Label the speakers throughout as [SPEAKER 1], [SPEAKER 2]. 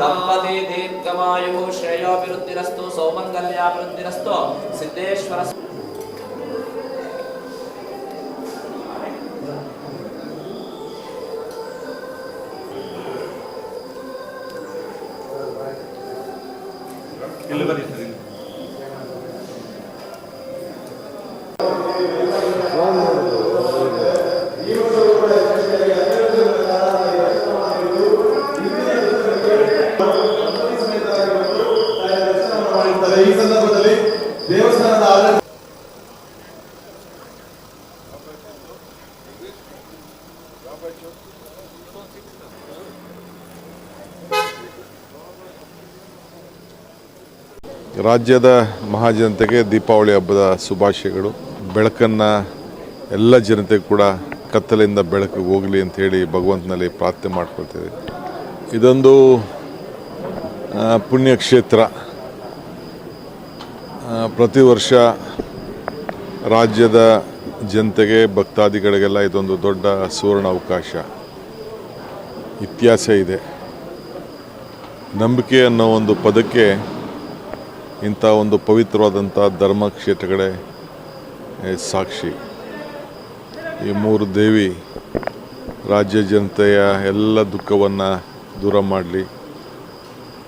[SPEAKER 1] ದಂಪತಿ ದೀರ್ಘಮಾಯು
[SPEAKER 2] ಶ್ರೇಯೋಭಿವೃದ್ಧಿರಸ್ತು ಸೌಮಂಗಲ್ಯಾಭಿವೃದ್ಧಿರಸ್ತು ಸಿದ್ದೇಶ್ವರ ಇಲ್ಲವರಿ
[SPEAKER 3] ಮಾಡುತ್ತಾರೆ. ಈ ಸಂದರ್ಭದಲ್ಲಿ ದೇವಸ್ಥಾನದ ಆಡಳಿತ
[SPEAKER 4] ರಾಜ್ಯದ ಮಹಾಜನತೆಗೆ ದೀಪಾವಳಿ ಹಬ್ಬದ ಶುಭಾಶಯಗಳು ಬೆಳಕನ್ನು ಎಲ್ಲ ಜನತೆ ಕೂಡ ಕತ್ತಲೆಯಿಂದ ಬೆಳಕಿಗೆ ಹೋಗಲಿ ಅಂತ ಹೇಳಿ ಭಗವಂತನಲ್ಲಿ ಪ್ರಾರ್ಥನೆ ಮಾಡ್ಕೊಳ್ತೇವೆ ಇದೊಂದು ಪುಣ್ಯಕ್ಷೇತ್ರ ಪ್ರತಿ ವರ್ಷ ರಾಜ್ಯದ ಜನತೆಗೆ, ಭಕ್ತಾದಿಗಳಿಗೆಲ್ಲ ಇದೊಂದು ದೊಡ್ಡ ಸುವರ್ಣ ಅವಕಾಶ. ಇತಿಹಾಸ ಇದೆ. ನಂಬಿಕೆ ಅನ್ನೋ ಒಂದು ಪದಕ್ಕೆ ಇಂಥ ಒಂದು ಪವಿತ್ರವಾದಂಥ ಧರ್ಮ ಕ್ಷೇತ್ರಗಳೇ ಸಾಕ್ಷಿ. ಈ ಮೂರು ದೇವಿ ರಾಜ್ಯ ಜನತೆಯ ಎಲ್ಲ ದುಃಖವನ್ನು ದೂರ ಮಾಡಲಿ.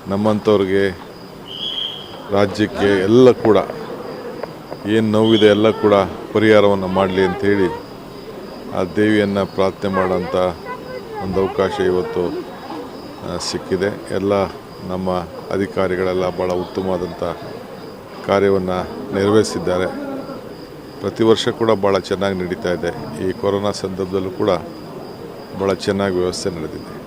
[SPEAKER 4] ನಮ್ಮಂಥವ್ರಿಗೆ ರಾಜ್ಯಕ್ಕೆ ಎಲ್ಲ ಕೂಡ ಏನು ನೋವಿದೆ ಎಲ್ಲ ಕೂಡ ಪರಿಹಾರವನ್ನು ಮಾಡಲಿ ಅಂಥೇಳಿ ಆ ದೇವಿಯನ್ನು ಪ್ರಾರ್ಥನೆ ಮಾಡೋಂಥ ಒಂದು ಅವಕಾಶ ಇವತ್ತು ಸಿಕ್ಕಿದೆ. ಎಲ್ಲ ನಮ್ಮ ಅಧಿಕಾರಿಗಳೆಲ್ಲ ಭಾಳ ಉತ್ತಮವಾದಂಥ ಕಾರ್ಯವನ್ನು ನೆರವೇರಿಸಿದ್ದಾರೆ. ಪ್ರತಿ ವರ್ಷ ಕೂಡ ಭಾಳ ಚೆನ್ನಾಗಿ ನಡೀತಾ ಇದೆ. ಈ ಕೊರೋನಾ ಸಂದರ್ಭದಲ್ಲೂ ಕೂಡ ಭಾಳ ಚೆನ್ನಾಗಿ ವ್ಯವಸ್ಥೆ ನಡೆದಿದೆ.